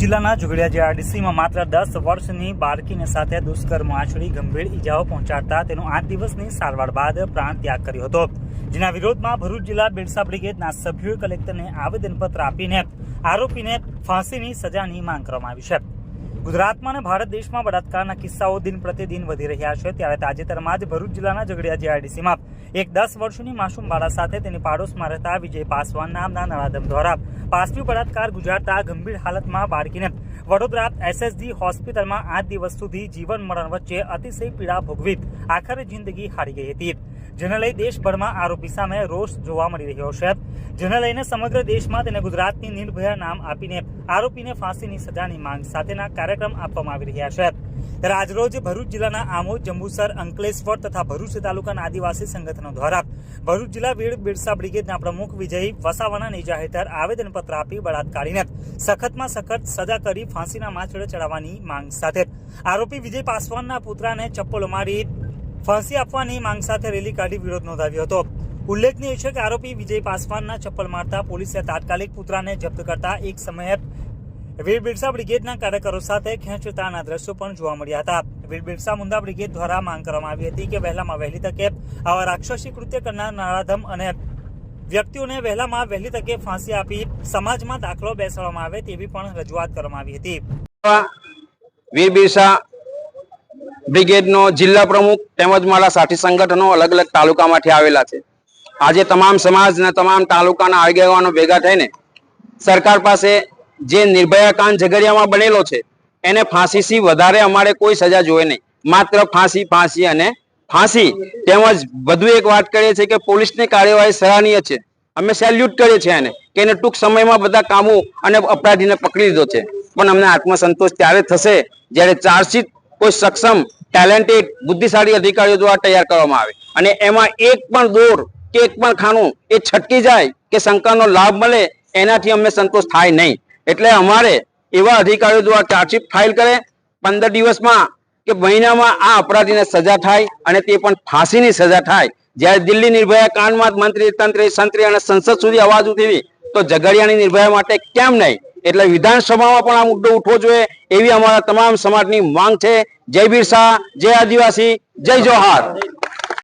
જિલ્લાના ઝઘડિયા જીઆરડીસીમાં માત્ર દસ વર્ષની બાળકીને સાથે દુષ્કર્મ આચરી ગંભીર ઈજાઓ પહોંચાડતા તેનો આઠ દિવસની સારવાર બાદ પ્રાણ ત્યાગ કર્યો હતો. જેના વિરોધમાં ભરૂચ જિલ્લા બિરસા બ્રિગેડના સભ્યોએ કલેક્ટરને આવેદનપત્ર આપીને આરોપીને ફાંસીની સજાની માંગ કરવામાં આવી છે. ગુજરાતમાં અને ભારત દેશમાં બળાત્કારના કિસ્સાઓ દિન પ્રતિદિન વધી રહ્યા છે. ત્યારે તાજેતરમાં જ ભરૂચ જિલ્લાના ઝઘડિયા જીઆરડીસીમાં એક દસ વર્ષની માસૂમ બાળા સાથે તેની પાડોશમાં રહેતા વિજય પાસવાન નામના નરાધમ દ્વારા પાસવી બળાત્કાર ગુજારતા ગંભીર હાલતમાં બાળકીને વડોદરા એસએસડી હોસ્પિટલમાં આઠ દિવસ સુધી જીવન મરણ વચ્ચે અતિશય પીડા ભોગવી આખરે જિંદગી હારી ગઈ હતી. જેને લઈ દેશભરમાં આરોપી સામે રોષ જોવા મળી રહ્યો છે. જેને લઈને સમગ્ર દેશમાં તેને ગુજરાતની નિર્ભયા નામ આપીને આરોપીને ફાંસીની સજાની માંગ સાથેના કાર્યક્રમ આપવામાં આવી રહ્યા છે. ત્યારે આજરોજ ભરૂચ જિલ્લાના આમોદ, જંબુસર, અંકલેશ્વર તથા ભરૂચ તાલુકાના આદિવાસી સંગઠનો દ્વારા ભરૂચ જિલ્લા વીર બિરસા બ્રિગેડના પ્રમુખ વિજય વસાવાના નેજા આવેદનપત્ર આપી બળાત્કારીને સખતમાં સખત સજા કરી ફાંસીના માછડે ચડાવવાની માંગ સાથે આરોપી વિજય પાસવાનના પુત્રાને ચપ્પલો મારી ફાંસી આપવાની માંગ સાથે રેલી કાઢી વિરોધ નોંધાવ્યો હતો. ઉલ્લેખનીય છે કે આરોપી વિજય પાસવાનના ચપ્પલ મારતા પોલીસે તાત્કાલિક પુત્રાને જપ્ત કરતા એક સમયે વીર બિરસા બ્રિગેડના કાર્યકરો સાથે ખેંચતાના દ્રશ્યો પણ જોવા મળ્યા હતા. વીર બિરસા મુંડા બ્રિગેડ દ્વારા માંગ કરવામાં આવી હતી કે વહેલામાં વહેલી તકે આવા રાક્ષસી કૃત્ય કરનાર નરાધમ અને વ્યક્તિઓને વહેલામાં વહેલી તકે ફાંસી આપી સમાજમાં દાખલો બેસાડવામાં આવે તેવી પણ રજૂઆત કરવામાં આવી હતી. વીર બિરસા બ્રિગેડનો જિલ્લા પ્રમુખ તેમજ મારા સાથી સંગઠનો અલગ અલગ તાલુકામાંથી આવેલા છે. આજે તમામ સમાજ અને તમામ તાલુકાના આગેવાનો ભેગા થઈને સરકાર પાસે જે નિર્ભયા કાંડ ઝઘડિયામાં બનેલો છે, એને ફાંસીથી વધારે અમારે કોઈ સજા જોઈએ નહીં. માત્ર ફાંસી ફાંસી અને ફાંસી. તેમજ વધુ એક વાત કરીએ છીએ કે પોલીસની કાર્યવાહી સરાહનીય છે. અમે સેલ્યુટ કરીએ છીએ એને કે એને ટૂંક સમયમાં બધા કામો અને અપરાધીને પકડી લીધો છે. પણ અમને આત્મસંતોષ ત્યારે થશે જ્યારે ચાર્જશીટ કોઈ સક્ષમ ટેલેન્ટેડ બુદ્ધિશાળી અધિકારીઓ દ્વારા તૈયાર કરવામાં આવે. અને એમાં એક પણ દોર કે એક પણ ખાનું એ છટકી જાય કે શંકાનો લાભ મળે, એનાથી અમને સંતોષ થાય નહીં. એટલે અમારે એવા અધિકારીઓ દ્વારા ચાર્જશીટ ફાઇલ કરે, પંદર દિવસમાં કે મહિનામાં આ અપરાધીને સજા થાય અને તે પણ ફાંસીની સજા થાય. જ્યારે દિલ્હી નિર્ભયા કાંડમાં મંત્રી, તંત્રી, સંત્રી અને સંસદ સુધી અવાજ ઉઠી તો ઝઘડિયાની નિર્ભયા માટે કેમ નહીં? એટલે વિધાનસભામાં પણ આ મુદ્દો ઉઠવો જોઈએ, એવી અમારા તમામ સમાજની માંગ છે. જય બિરસા, જય આદિવાસી, જય જોહાર.